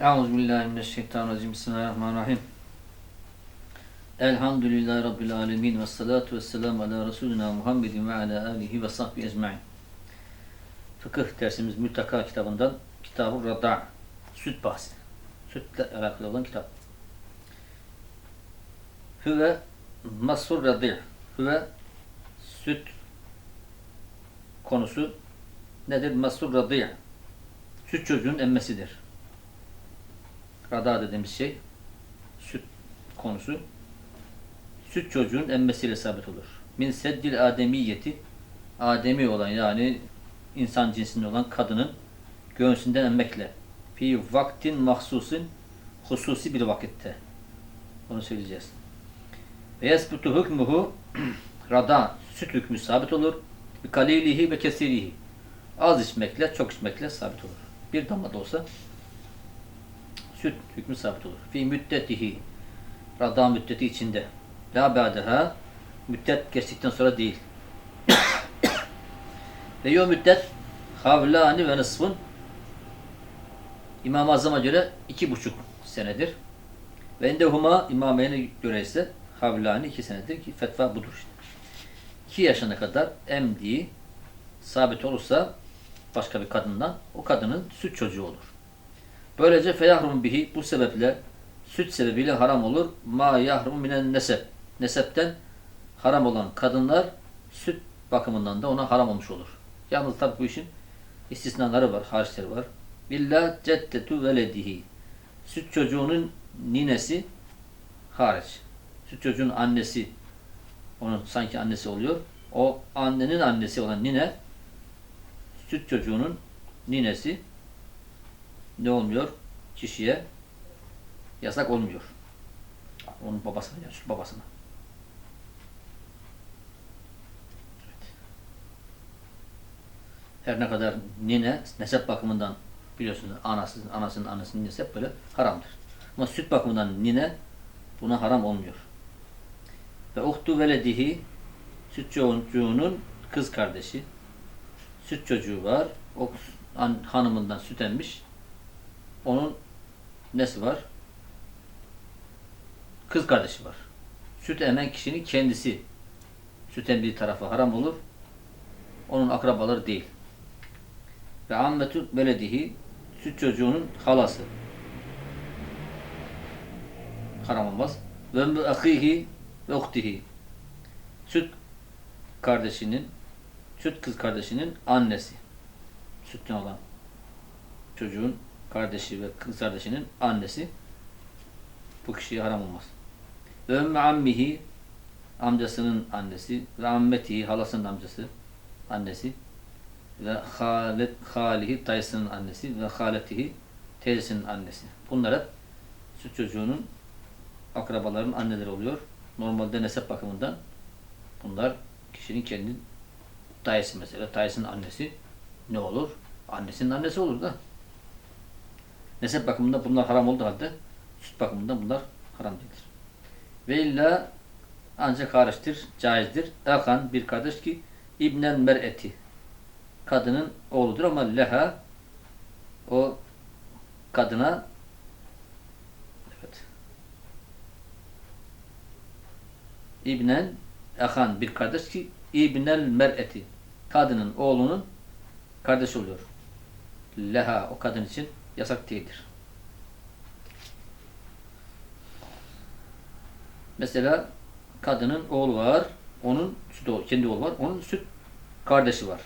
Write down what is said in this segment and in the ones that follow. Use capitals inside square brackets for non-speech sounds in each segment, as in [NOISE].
Euzubillahimineşşeytanirracim. Bismillahirrahmanirrahim. Elhamdülillahi Rabbil alemin. Ve salatu ve selamu ala Resulina Muhammedin ve ala alihi ve sahbihi ecma'in. Fıkıh dersimiz Mültaka kitabından Kitab-ı Rada. Süt bahsi. Sütle alakalı olan kitap. Hüve Masur Radi. Hüve süt konusu nedir? Masur Radi. Süt çocuğun emmesidir. Rada dediğimiz şey süt konusu. Süt çocuğun emmesiyle sabit olur. Min seddil ademiyeti ademi olan yani insan cinsinde olan kadının göğsünden emmekle fi vaktin mahsusin hususi bir vakitte. Onu söyleyeceğiz. Ve yesbutu hükmuhu [CLEARS THROAT] rada süt hükmü sabit olur. Bi kalilihi ve kesirihi. Az içmekle, çok içmekle sabit olur. Bir damla da olsa süt hükmü sabit olur. Fi müddetihi rada müddeti içinde. La ba'daha müddet geçtikten sonra değil. [COUGHS] ve yo müddet havlani ve nısfın İmam-ı Azam'a göre iki buçuk senedir. Ve endehuma imameyne göre ise havlani iki senedir ki fetva budur işte. İki yaşına kadar emdiği sabit olursa başka bir kadından o kadının süt çocuğu olur. Böylece feyahrum bihi bu sebeple süt sebebiyle haram olur. Ma yahrum minen nesep. Nesepten haram olan kadınlar süt bakımından da ona haram olmuş olur. Yalnız tabi bu işin istisnaları var, hariçleri var. Billa ceddetu veledihi. Süt çocuğunun ninesi hariç. Süt çocuğun annesi onun sanki annesi oluyor. O annenin annesi olan nine süt çocuğunun ninesi ne olmuyor? Kişiye yasak olmuyor. Onun babasına yani süt babasına. Her ne kadar nine nesep bakımından biliyorsunuz anasının anasının anasının nesep böyle haramdır. Ama süt bakımından nine buna haram olmuyor. Ve uhtu veledihi süt çocuğunun kız kardeşi süt çocuğu var. O an, hanımından süt emmiş. Onun nesi var? Kız kardeşi var. Süt emen kişinin kendisi süt emdiği tarafı haram olur. Onun akrabaları değil. Ve ammetü beledihi süt çocuğunun halası. Haram olmaz. Ve mü ahihi ve uhtihi. Süt kardeşinin süt kız kardeşinin annesi. Sütten olan çocuğun kardeşi ve kız kardeşinin annesi bu kişiye haram olmaz. Ve ümmü ammihi amcasının annesi ve ammetihi halasının amcası annesi ve halet halihi dayısının annesi ve haletihi teyzesinin annesi. Bunlar hep süt çocuğunun akrabaların anneleri oluyor. Normalde nesep bakımından bunlar kişinin kendi dayısı mesela. Dayısının annesi ne olur? Annesinin annesi olur da. Nesep bakımında bunlar haram olduğu halde süt bakımından bunlar haram değildir. Ve illa ancak hariçtir, caizdir. Akan bir kardeş ki İbnen mer'eti kadının oğludur ama leha o kadına evet İbnen akan bir kardeş ki İbnel mer'eti kadının oğlunun kardeş oluyor. Leha o kadın için yasak değildir. Mesela kadının oğlu var, onun süt oğlu, kendi oğlu var, onun süt kardeşi var.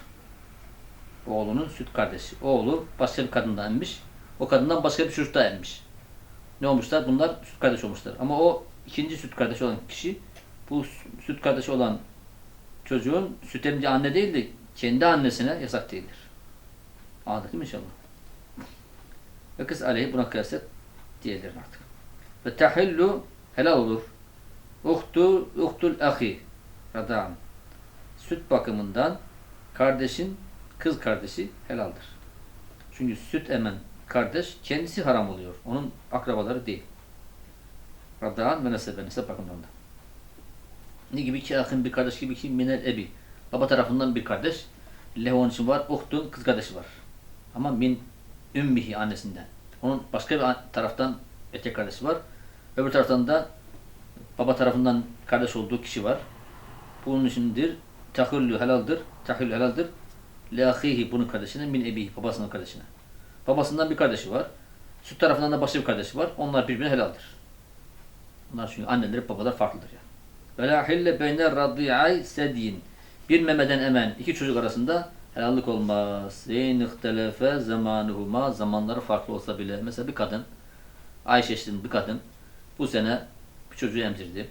Oğlunun süt kardeşi. Oğlu başka bir kadından emmiş. O kadından başka bir çocuk da emmiş. Ne olmuşlar? Bunlar süt kardeş olmuşlar. Ama o ikinci süt kardeşi olan kişi bu süt kardeşi olan çocuğun süt emdiği anne değil de kendi annesine yasak değildir. Anladık mı inşallah? Ve kız aleyhi buna kıyaset diyelim artık. Ve tahillu helal olur. Uhtu, uhtul ahi radam. Süt bakımından kardeşin kız kardeşi helaldir. Çünkü süt emen kardeş kendisi haram oluyor. Onun akrabaları değil. Radaan ve nesebe, nesep bakımından da. Ne gibi ki ahın bir kardeş gibi ki minel ebi. Baba tarafından bir kardeş. Lehon için var. Uhtun kız kardeşi var. Ama min ümmihi annesinden. Onun başka bir an- taraftan erkek kardeşi var. Öbür taraftan da baba tarafından kardeş olduğu kişi var. Bunun içindir. Tahüllü helaldir. Tahüllü helaldir. Leahihi bunun kardeşine min ebihi babasının kardeşine. Babasından bir kardeşi var. Süt tarafından da başka bir kardeşi var. Onlar birbirine helaldir. Bunlar çünkü anneleri babalar farklıdır yani. Ve la hille beyne radi'ay sedyin. Bir memeden emen iki çocuk arasında helallik olmaz. Zeyn ihtelefe zamanuhuma zamanları farklı olsa bile. Mesela bir kadın Ayşe isimli bir kadın bu sene bir çocuğu emzirdi.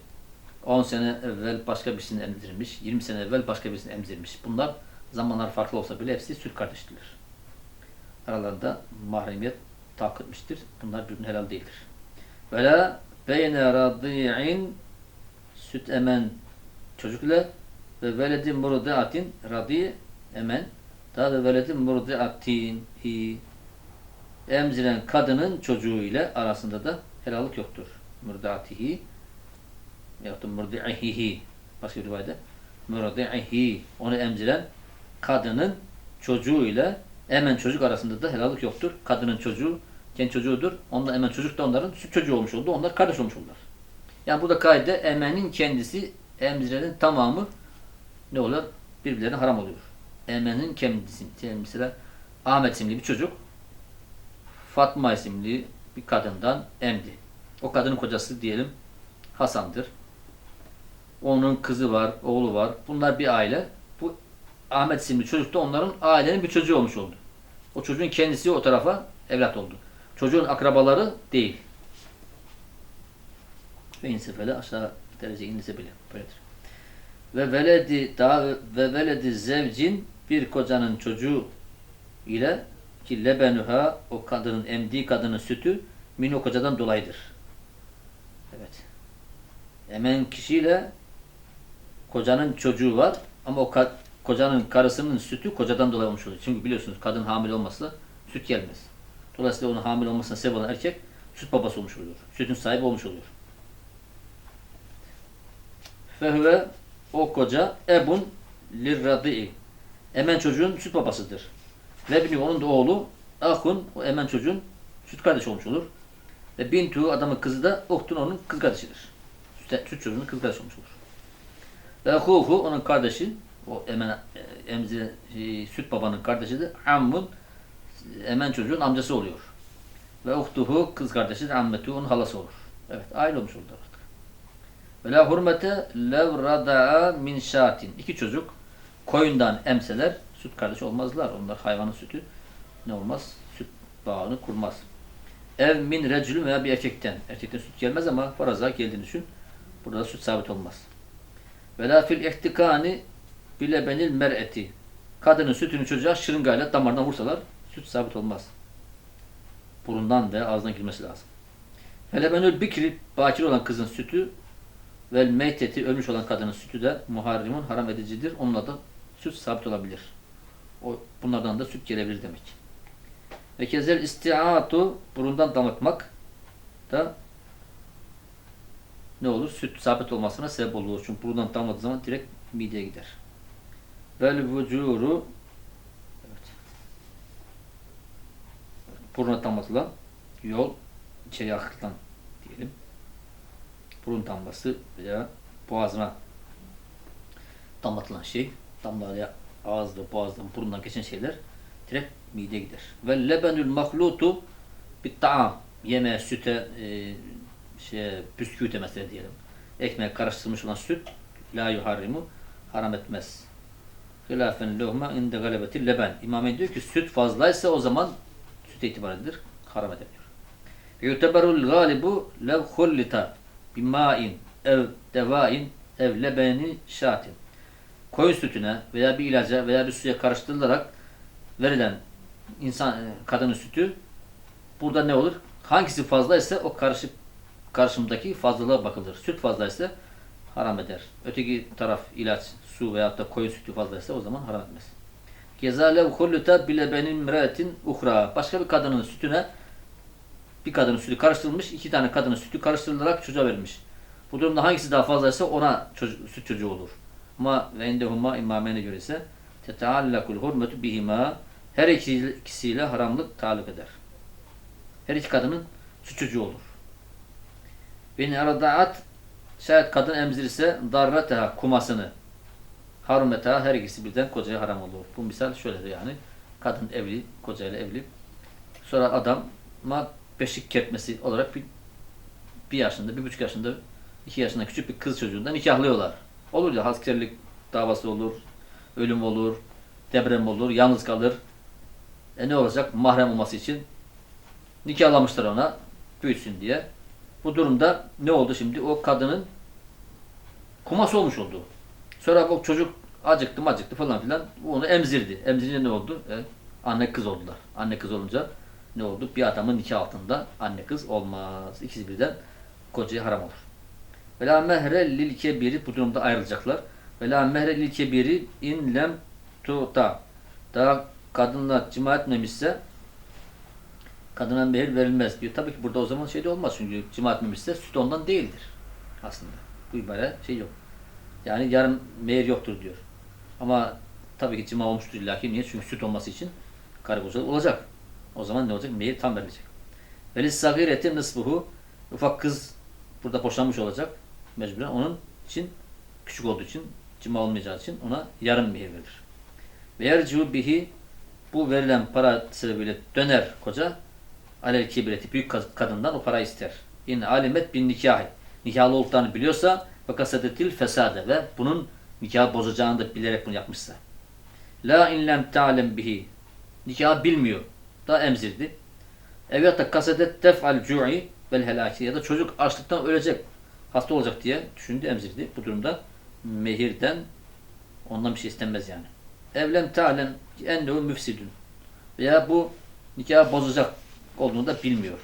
10 sene evvel başka birisini emzirmiş. 20 sene evvel başka birisini emzirmiş. Bunlar zamanlar farklı olsa bile hepsi süt kardeştiler. Aralarında mahremiyet etmiştir. Bunlar birbirine helal değildir. Ve la beyne radi'in süt emen çocuk ile ve veledi murdiatin radi emen daha da veledi murdiatin hi emziren kadının çocuğu ile arasında da helallik yoktur. Murdiatihi yahut da murdi'ihi başka bir rivayette murdi'ihi onu emziren kadının çocuğu ile emen çocuk arasında da helallik yoktur. Kadının çocuğu kendi çocuğudur. Ondan emen çocuk da onların süt çocuğu olmuş oldu. Onlar kardeş olmuş oldular. Yani burada kaide emenin kendisi emzirenin tamamı ne olur? Birbirlerine haram oluyor. Emenin kendisi. Mesela Ahmet isimli bir çocuk Fatma isimli bir kadından emdi. O kadının kocası diyelim Hasan'dır. Onun kızı var, oğlu var. Bunlar bir aile. Bu Ahmet isimli çocuk da onların ailenin bir çocuğu olmuş oldu. O çocuğun kendisi o tarafa evlat oldu. Çocuğun akrabaları değil. Ve insefele aşağı derece inilse bile böyledir. Ve veledi daha ve veledi zevcin bir kocanın çocuğu ile ki lebenuha o kadının emdiği kadının sütü min o kocadan dolayıdır. Evet. Emen kişiyle kocanın çocuğu var ama o kocanın karısının sütü kocadan dolayı olmuş oluyor. Çünkü biliyorsunuz kadın hamile olmazsa süt gelmez. Dolayısıyla onun hamile olmasına sebep olan erkek süt babası olmuş oluyor. Sütün sahibi olmuş oluyor. Fehve o koca ebun lirradi'i. Emen çocuğun süt babasıdır. Ve bir onun da oğlu ahun o emen çocuğun süt kardeşi olmuş olur. Ve bintu adamın kızı da uhtun onun kız kardeşidir. Süt, süt çocuğunun kız kardeşi olmuş olur. Ve huhu onun kardeşi o emen e, emzi e, süt babanın kardeşi de ammun emen çocuğun amcası oluyor. Ve uhtuhu kız kardeşi de ammetu onun halası olur. Evet aile olmuş oldu artık. Ve la hurmete lev rada'a min şatin. İki çocuk koyundan emseler süt kardeşi olmazlar. Onlar hayvanın sütü ne olmaz? Süt bağını kurmaz. Ev min recülü veya bir erkekten. Erkekten süt gelmez ama faraza geldiğini düşün. Burada da süt sabit olmaz. Ve la fil ihtikani bile benil mer'eti. Kadının sütünü çocuğa şırıngayla damarına vursalar süt sabit olmaz. Burundan veya ağzından girmesi lazım. Felebenül bikri bakir olan kızın sütü ve meyteti ölmüş olan kadının sütü de muharrimun haram edicidir. Onunla da süt sabit olabilir. O, bunlardan da süt gelebilir demek. Ve kezel istiatu burundan damıtmak da ne olur? Süt sabit olmasına sebep olur. Çünkü burundan damladığı zaman direkt mideye gider. Vel vücuru evet. Buruna damlatılan yol içeri akıtılan diyelim. Burun damlası veya boğazına damlatılan şey damlaya ağızda, boğazdan, burundan geçen şeyler direkt mideye gider. Ve lebenül mahlutu bit taam yemeğe, süte, e, şey, bisküvite mesela diyelim. Ekmeğe karıştırılmış olan süt la yuharrimu haram etmez. Hilafen lehuma inde galebeti leben. İmam diyor ki süt fazlaysa o zaman süt itibar edilir. Haram edemiyor. Yuteberul galibu lev hullita bima'in ev devain ev lebeni şatin. Koyun sütüne veya bir ilaca veya bir suya karıştırılarak verilen insan e, kadının sütü burada ne olur? Hangisi fazlaysa o karışık karşımdaki fazlalığa bakılır. Süt fazlaysa haram eder. Öteki taraf ilaç, su veya da koyun sütü fazlaysa o zaman haram etmez. Gezalev hulluta bile benim mretin uhra. Başka bir kadının sütüne bir kadının sütü karıştırılmış, iki tane kadının sütü karıştırılarak çocuğa verilmiş. Bu durumda hangisi daha fazlaysa ona çocuk, süt çocuğu olur. Ama ve indehuma imamene göre ise teteallakul hurmetu bihima her ikisiyle haramlık taluk eder. Her iki kadının süt çocuğu olur. Beni aradaat şayet kadın emzirirse darrateha kumasını harumeta her ikisi birden kocaya haram olur. Bu misal şöyledir yani. Kadın evli, kocayla evli. Sonra adama beşik kertmesi olarak bir, bir yaşında, bir buçuk yaşında, iki yaşında küçük bir kız çocuğundan nikahlıyorlar. Olur ya askerlik davası olur, ölüm olur, deprem olur, yalnız kalır. E ne olacak? Mahrem olması için nikahlamışlar ona büyütsün diye. Bu durumda ne oldu şimdi? O kadının kuması olmuş oldu. Sonra bu çocuk acıktı acıktı falan filan onu emzirdi. Emzirince ne oldu? E, anne kız oldular. Anne kız olunca ne oldu? Bir adamın nikah altında anne kız olmaz. İkisi birden kocaya haram olur. Ve la mehre lil kebiri bu durumda ayrılacaklar. Ve la mehre lil kebiri in lem tuta. Daha kadınla cima etmemişse kadına mehir verilmez diyor. Tabii ki burada o zaman şey de olmaz çünkü cima etmemişse süt ondan değildir aslında. Bu ibare şey yok. Yani yarım mehir yoktur diyor. Ama tabii ki cima olmuştur illaki. Niye? Çünkü süt olması için karı koca olacak. O zaman ne olacak? Mehir tam verilecek. Velis sagireti nısbuhu ufak kız burada boşanmış olacak mecburen. Onun için küçük olduğu için cima olmayacağı için ona yarım mehir verilir. Ve yerciu bihi bu verilen para sebebiyle döner koca alel kibireti büyük kad- kadından o parayı ister. Yine alimet bin nikahi. Nikahlı olduklarını biliyorsa ve kasadetil fesade ve bunun nikahı bozacağını da bilerek bunu yapmışsa. La in lem ta'lem bihi. Nikahı bilmiyor. Da emzirdi. Evet da kasadet tef'al cu'i vel helaki ya da çocuk açlıktan ölecek. Hasta olacak diye düşündü emzirdi. Bu durumda mehirden ondan bir şey istenmez yani. Evlem ta'lem ennehu müfsidün. Veya bu nikahı bozacak olduğunu da bilmiyor.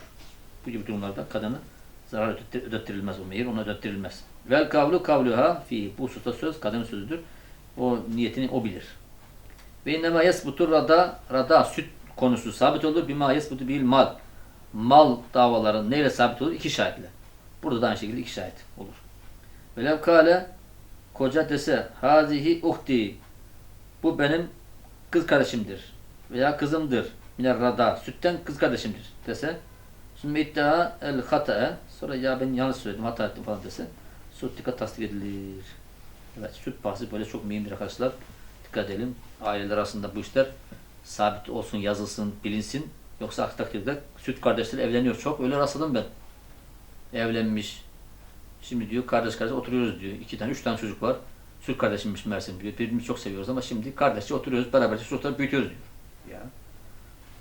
Bu gibi durumlarda kadına zarar ödet- ödettirilmez o mehir, ona ödettirilmez. Vel kavlu kavluha fi bu hususta söz kadının sözüdür. O niyetini o bilir. Ve innema yesbutur rada rada süt konusu sabit olur. Bima yesbutu bil mal. Mal davaları neyle sabit olur? İki şahitle. Burada da aynı şekilde iki şahit olur. Velev kale koca dese hazihi uhti bu benim kız kardeşimdir veya kızımdır. Miner rada sütten kız kardeşimdir dese Sümme iddia el hatae sonra ya ben yanlış söyledim hata ettim falan dese süt tasdik edilir. Evet süt bahsi böyle çok mühimdir arkadaşlar. Dikkat edelim. Aileler arasında bu işler sabit olsun, yazılsın, bilinsin. Yoksa aksi takdirde süt kardeşleri evleniyor çok. Öyle rastladım ben. Evlenmiş. Şimdi diyor kardeş kardeş oturuyoruz diyor. İki tane, üç tane çocuk var. Süt kardeşimmiş Mersin diyor. Birbirimizi çok seviyoruz ama şimdi kardeşçe oturuyoruz. Beraberce çocukları büyütüyoruz diyor. Ya.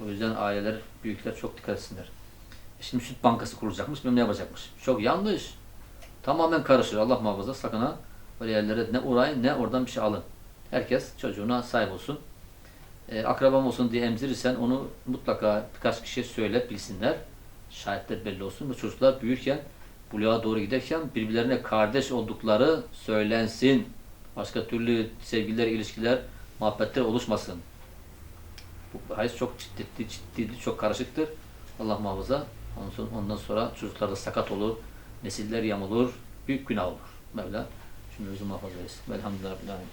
O yüzden aileler, büyükler çok dikkat etsinler. E Şimdi süt bankası kurulacakmış, bilmem ne yapacakmış. Çok yanlış. Tamamen karışır. Allah muhafaza. Sakın ha böyle yerlere ne uğrayın ne oradan bir şey alın. Herkes çocuğuna sahip olsun. E, akrabam olsun diye emzirirsen onu mutlaka birkaç kişiye söyle bilsinler. Şahitler belli olsun. Bu çocuklar büyürken buluğa doğru giderken birbirlerine kardeş oldukları söylensin. Başka türlü sevgililer, ilişkiler, muhabbetler oluşmasın. Bu bahis çok ciddi, ciddi, çok karışıktır. Allah muhafaza. Ondan sonra, ondan sonra çocuklar da sakat olur, nesiller yamulur, büyük günah olur. Mevla cümlemizi muhafaza etsin. Velhamdülillah. Rabbil alemin.